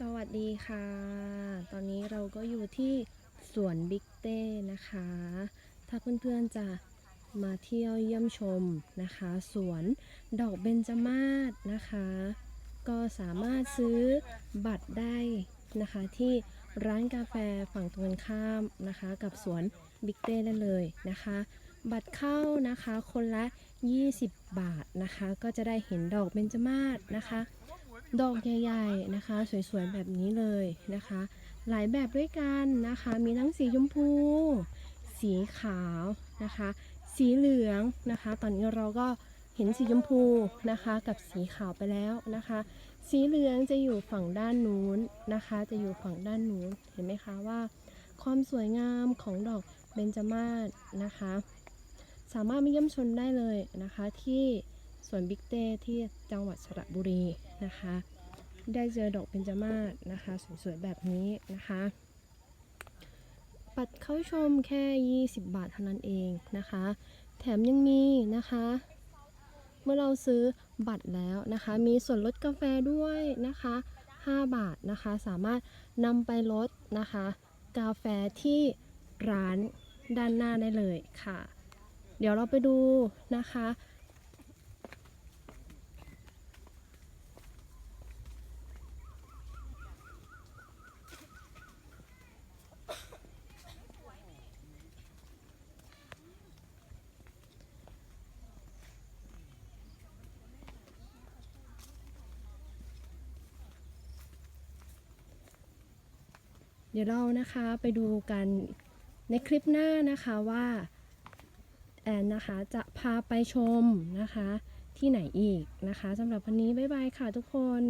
สวัสดีค่ะ ตอนนี้เราก็อยู่ที่สวนบิ๊กเต้นะคะ ถ้าเพื่อนๆจะมาเที่ยวเยี่ยมชมนะคะ สวนดอกเบญจมาศนะคะ ก็สามารถซื้อบัตรได้นะคะที่ร้านกาแฟฝั่งตรงข้ามนะคะ กับสวนบิ๊กเต้ได้เลยนะคะ บัตรเข้านะคะคนละ 20 บาทนะคะ ก็จะได้เห็นดอกเบญจมาศนะคะ ดอกใหญ่ๆนะคะ สวยๆแบบนี้เลยนะคะ หลายแบบด้วยกันนะคะ มีทั้งสีชมพู สีขาวนะคะ สีเหลืองนะคะ ตอนนี้เราก็เห็นสีชมพูนะคะกับสีขาวไปแล้วนะคะ สีเหลืองจะอยู่ฝั่งด้านนู้นนะคะ จะอยู่ฝั่งด้านนู้นเห็นไหมคะว่า ความสวยงามของดอกเบญจมาศนะคะ สามารถมาเยี่ยมชมได้เลยนะคะที่ สวนบิ๊กเต้ที่จังหวัดสระบุรีนะคะ ได้เจอดอกเบญจมาศนะคะ สวยๆแบบนี้นะคะปัดเข้าชมแค่ 20 บาทเท่านั้นเองนะคะ แถมยังมีนะคะ เมื่อเราซื้อบัตรแล้วนะคะ มีส่วนลดกาแฟด้วยนะคะ 5 บาทนะคะ สามารถนำไปลดนะคะ กาแฟที่ร้านด้านหน้าได้เลยค่ะ เดี๋ยวเราไปดูนะคะ เดี๋ยวเรานะคะไปดูกันในคลิปหน้านะคะว่าแอนนะคะจะพาไปชมนะคะที่ไหนอีกนะคะสำหรับวันนี้บ๊ายบายค่ะทุกคน